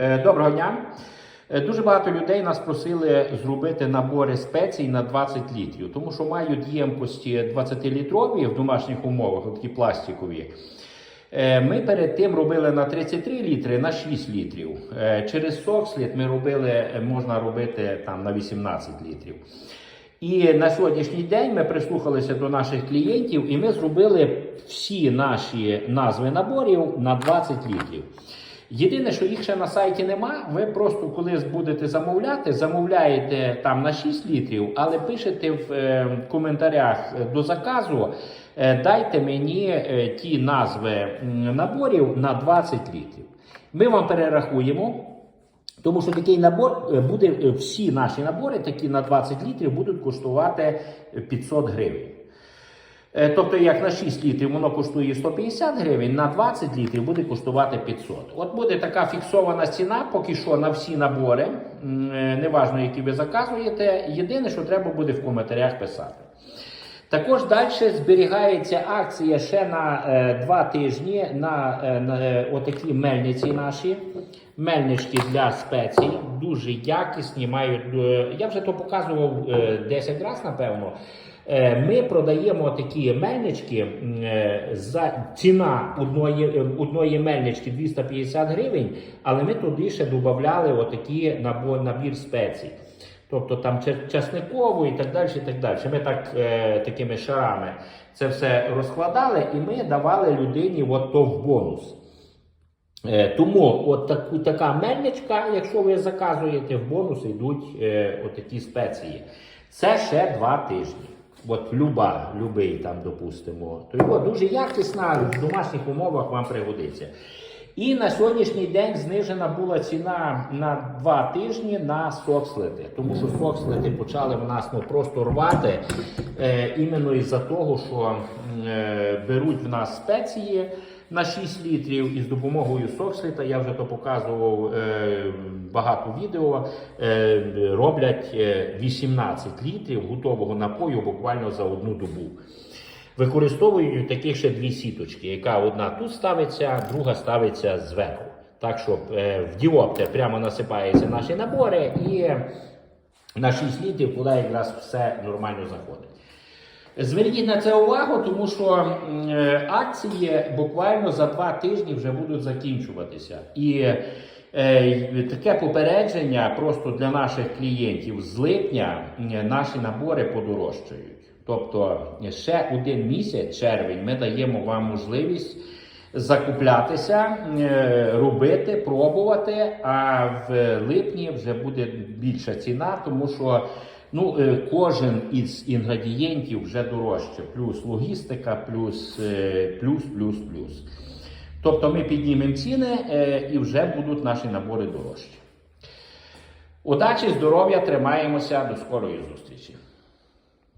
Е, Доброго дня. Е, Дуже багато людей нас просили зробити набори спецій на 20 літрів, тому що мають ємкості 20-літрові в домашніх умовах, такі пластикові. Е, Ми перед тим робили на 33 літри на 6 літрів. Через Сокслід ми робили, можна робити там на 18 літрів. І на сьогоднішній день ми прислухалися до наших клієнтів, і ми зробили всі наші назви наборів на 20 літрів. Єдине, що їх ще на сайті нема, ви просто коли будете замовляти, замовляєте там на 6 літрів, але пишете в е, коментарях до заказу, е, дайте мені е, ті назви наборів на 20 літрів. Ми вам перерахуємо. Тому що такий набор е, буде, е, всі наші набори, такі на 20 літрів, будуть коштувати 500 гривень. Е, Тобто, як на 6 літрів воно коштує 150 гривень, на 20 літрів буде коштувати 500. От буде така фіксована ціна, поки що на всі набори, е, неважно, які ви заказуєте. Єдине, що треба буде в коментарях писати. Також далі зберігається акція ще на е, два тижні на, е, на е, отакі мельниці наші. Мельнички для спецій, дуже якісні. Мають, е, я вже то показував е, 10 разів, напевно. Е, Ми продаємо такі мельнички. е, За ціна одної, е, одної мельнички 250 гривень, але ми туди ще додавали отакі набір спецій. Тобто там ча- часникову і так далі. і так далі. Ми так такими шарами це все розкладали, і ми давали людині от то в бонус. Тому от таку, така мельничка, якщо ви заказуєте, в бонус йдуть е, отакі спеції. Це ще два тижні. От люба, любий там, допустимо. То його дуже якісна, в домашніх умовах вам пригодиться. І на сьогоднішній день знижена була ціна на два тижні на сокслити, тому що сокслити почали в нас ну, просто рвати е, іменно із-за того, що е, беруть в нас спеції на 6 літрів і з допомогою сокслита, я вже то показував е, багато відео, е, роблять е, 18 літрів готового напою буквально за одну добу. Використовують таких ще дві сіточки, яка одна тут ставиться, друга ставиться зверху. Так що е, в діопте прямо насипаються наші набори, і на 6 літрів туди якраз все нормально заходить. Зверніть на це увагу, тому що е, акції буквально за два тижні вже будуть закінчуватися. І е, таке попередження просто для наших клієнтів з липня наші набори подорожчають. Тобто ще один місяць, червень, ми даємо вам можливість закуплятися, е, робити, пробувати. А в липні вже буде більша ціна, тому що ну, е, кожен із інгредієнтів вже дорожче. Плюс логістика, плюс, е, плюс, плюс, плюс. Тобто ми піднімемо ціни е, і вже будуть наші набори дорожчі. Удачі, здоров'я, тримаємося, до скорої зустрічі.